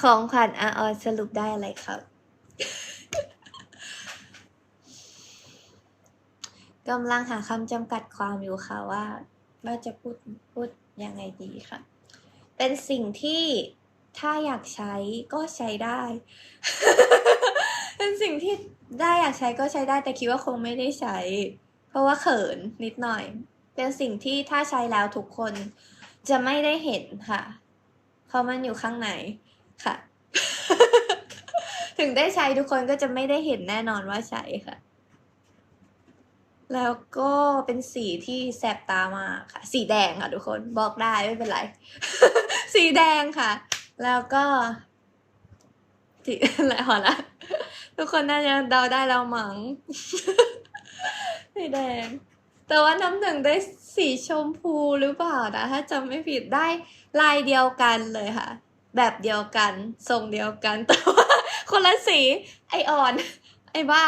ของขวัญอาออนสรุปได้อะไรครับ กำลังหาคำจำกัดความอยู่ค่ะว่า ว่าจะพูดพูดยังไงดีค่ะ เป็นสิ่งที่ถ้าอยากใช้ก็ใช้ได้ เป็นสิ่งที่ได้อยากใช้ก็ใช้ได้แต่คิดว่าคงไม่ได้ใช้ เพราะว่าเขินนิดหน่อย เป็นสิ่งที่ถ้าใช้แล้วทุกคนจะไม่ได้เห็นค่ะ เพราะมันอยู่ข้างใน ค่ะ ถึงได้ใช้ทุกคนก็จะไม่ได้เห็นแน่นอนว่าใช้ค่ะ แล้วก็เป็นสีที่แสบตามากค่ะ สีแดงค่ะทุกคนบอกได้ไม่เป็นไร สีแดงค่ะ แล้วก็สีอะไรพอละทุกคนน่าจะเดาได้แล้วมั้งสีแดง แต่ว่าน้ำหนึ่งได้สีชมพูหรือเปล่านะ ถ้าจำไม่ผิดได้ลายเดียวกันเลยค่ะ แบบเดียวกัน ทรงเดียวกันแต่ว่าคนละสีไอออน ไอบ้า